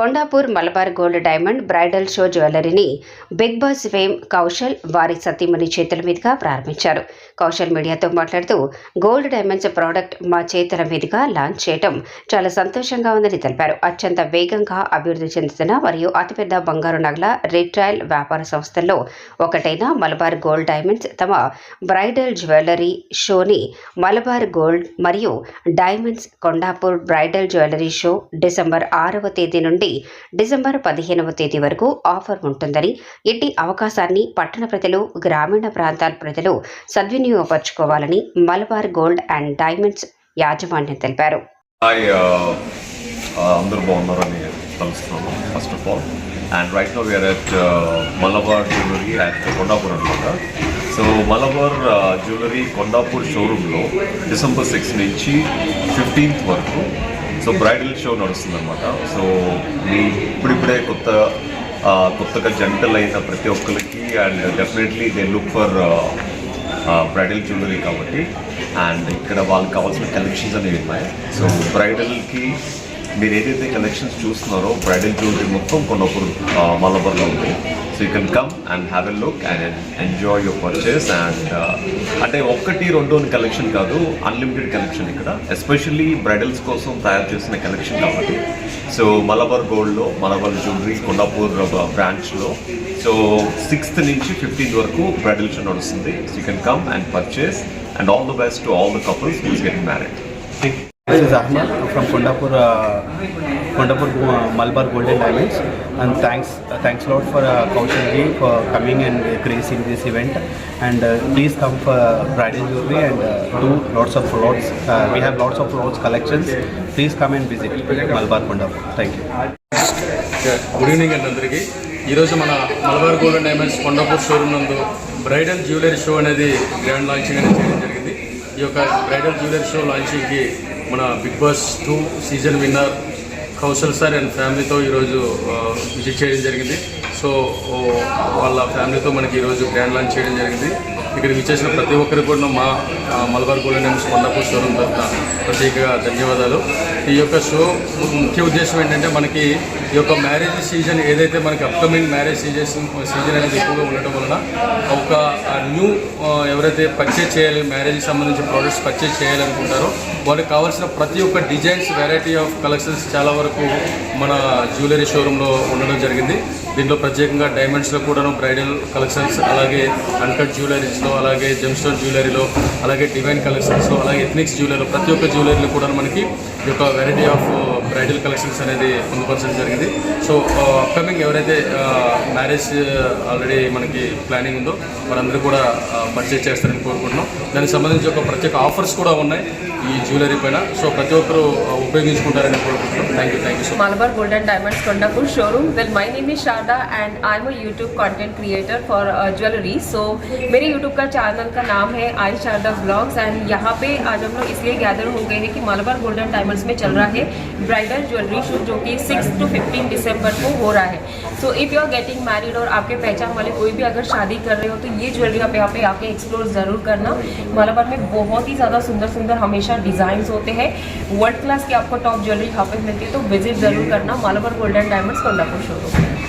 Kondapur Malabar gold diamond bridal show జ్యువెలరీని big boss fame Kaushal వారి సతీమణి చేతుల మీదుగా ప్రారంభించారు. కౌశల్ మీడియాతో మాట్లాడుతూ గోల్డ్ డైమండ్స్ ప్రోడక్ట్ మా చేతుల మీదుగా లాంచ్ చేయడం చాలా సంతోషంగా ఉందని తెలిపారు. అత్యంత వేగంగా అభివృద్ధి చెందుతున్న మరియు అతిపెద్ద బంగారు నగల రిట్రైల్ వ్యాపార సంస్థల్లో ఒకటైన మలబార్ గోల్డ్ డైమండ్స్ తమ బ్రైడల్ జ్యువెలరీ షోని మలబార్ గోల్డ్ మరియు diamonds Kondapur bridal jewellery show December ఆరవ తేదీ నుండి డిసెంబర్ పదిహేనవ తేదీ వరకు ఆఫర్ ఉంటుందని ఇట్టి అవకాశాన్ని పట్టణ ప్రజలు గ్రామీణ ప్రాంతాల ప్రజలు సద్వినియోగపరచుకోవాలని మలబార్ గోల్డ్ అండ్ డైమండ్స్ యాజమాన్యం తెలిపారు. Uh, uh, అందరూ బాగున్నారని తలుస్తున్నాను first of all and right no we are at Malabar jewellery at Kondapur అనమాట so Malabar uh, jewellery Kondapur షోరూంలో డిసెంబర్ సిక్స్ నుంచి ఫిఫ్టీన్త్ వరకు సో బ్రైడల్ షో నడుస్తుంది అనమాట సో మీ ఇప్పుడిప్పుడే కొత్త కొత్తగా జంటలు అయిన ప్రతి ఒక్కరికి and definitely they look for bridal jewellery కాబట్టి. అండ్ ఇక్కడ వాళ్ళకి కావాల్సిన కలెక్షన్స్ అనేవి ఉన్నాయి. సో బ్రైడల్కి మీరు ఏదైతే కలెక్షన్స్ చూస్తున్నారో బ్రైడల్ జ్యువెలరీ మొత్తం కొన్నప్పుడు మలబర్లో ఉంది. So you can come and have a look and enjoy your purchase and అంటే ఒక్కటి రెండు కలెక్షన్ కాదు అన్లిమిటెడ్ కలెక్షన్ ఇక్కడ. ఎస్పెషల్లీ బ్రైడల్స్ కోసం తయారు చేసిన కలెక్షన్ కాబట్టి. సో మలబార్ గోల్డ్లో మలబార్ జ్యువెలరీ కొండాపూర్ బ్రాంచ్లో. సో సిక్స్త్ నుంచి ఫిఫ్టీన్త్ వరకు బ్రైడల్ షో నడుస్తుంది. So you can come and purchase and all the best to all the couples who's getting married This is Ahmed from Kondapur, uh, Kondapur uh, Malabar Golden Diamonds, and thanks, uh, thanks a lot for uh, Kaushal ji for coming and gracing this event. And uh, please come for bridal jewelry and uh, do lots of lots. Uh, we have lots of lots collections. Please come and visit Malabar Kondapur. Thank you. Good evening అండి అందరికీ ఈరోజు మన Malabar golden diamonds Kondapur showroom నందు bridal jewellery show అనేది grand launching అనేది చేయడం జరిగింది ఈ యొక్క బ్రైడల్ జ్యువెలరీ షో లాంచింగ్కి మన big boss two season winner Kaushal sir and ఫ్యామిలీతో ఈరోజు విజిట్ చేయడం జరిగింది. సో వాళ్ళ ఫ్యామిలీతో మనకి ఈరోజు గ్రాండ్ లాంచ్ చేయడం జరిగింది. ఇక్కడికి విచ్చేసిన ప్రతి ఒక్కరికి కూడా మా Malabar gold diamonds Kondapur showroom తరఫున ప్రత్యేకంగా ధన్యవాదాలు. ఈ యొక్క షో ముఖ్య ఉద్దేశం ఏంటంటే మనకి ఈ యొక్క మ్యారేజ్ సీజన్ ఏదైతే మనకి అప్కమింగ్ మ్యారేజ్ సీజన్ సీజన్ అనేది ఎక్కువగా ఉండటం వలన ఒక న్యూ ఎవరైతే పర్చేజ్ చేయాలి మ్యారేజ్కి సంబంధించిన ప్రోడక్ట్స్ పర్చేజ్ చేయాలనుకుంటారో వాళ్ళకి కావాల్సిన ప్రతి ఒక్క డిజైన్స్ వెరైటీ ఆఫ్ కలెక్షన్స్ చాలా వరకు మన జ్యువెలరీ షోరూంలో ఉండడం జరిగింది. దీంట్లో ప్రత్యేకంగా డైమండ్స్లో కూడాను బ్రైడల్ కలెక్షన్స్ అలాగే అన్కట్ జ్యువెలరీస్లో అలాగే జెమ్స్టోన్ జ్యువెలరీలో అలాగే డివైన్ కలెక్షన్స్లో అలాగే ఎథ్నిక్స్ జ్యువెలరీ ప్రతి ఒక్క జ్యువెలరీలో కూడా మనకి ఈ యొక్క వెరైటీ ఆఫ్ బ్రైడల్ కలెక్షన్స్ అనేది పొందుపరచడం జరిగింది. సో అప్కమింగ్ uh, ఎవరైతే uh, మ్యారేజ్ ఆల్రెడీ uh, మనకి ప్లానింగ్ ఉందో వారందరూ కూడా పర్చేజ్ చేస్తారని కోరుకుంటున్నాం. దానికి సంబంధించి ఒక ప్రత్యేక ఆఫర్స్ కూడా ఉన్నాయి. ఈ జ్యువెలరీ పైన సో ప్రతి ఒక్కరూ ఆ, ఉపయోగించుకుంటారని కోరుకుంటున్నాం thank you thank you so Malabar Golden Diamonds Kondapur showroom. Well, my name is Sharda and I'm a YouTube content creator for uh, jewelry. So मेरे YouTube का चैनल का नाम है आई शारदा ब्लॉग्स एंड यहाँ पे आज हम लोग इसलिए गैदर हो गए हैं कि मालाबार गोल्डन डायमंड्स में चल रहा है ब्राइडल ज्वेलरी शो जो कि 6 टू 15 दिसंबर को हो रहा है so if you are getting married और आपके पहचान वाले कोई भी अगर शादी कर रहे हो तो ये ज्वेलरी आप यहाँ पे आके एक्सप्लोर ज़रूर करना मालाबार में बहुत ही ज़्यादा सुंदर सुंदर हमेशा डिज़ाइन होते हैं। वर्ल्ड क्लास की आपको टॉप ज्वेलरी यहाँ पे मिलती है तो विज़िट ज़रूर करना। Malabar golden diamonds Kolhapur showroom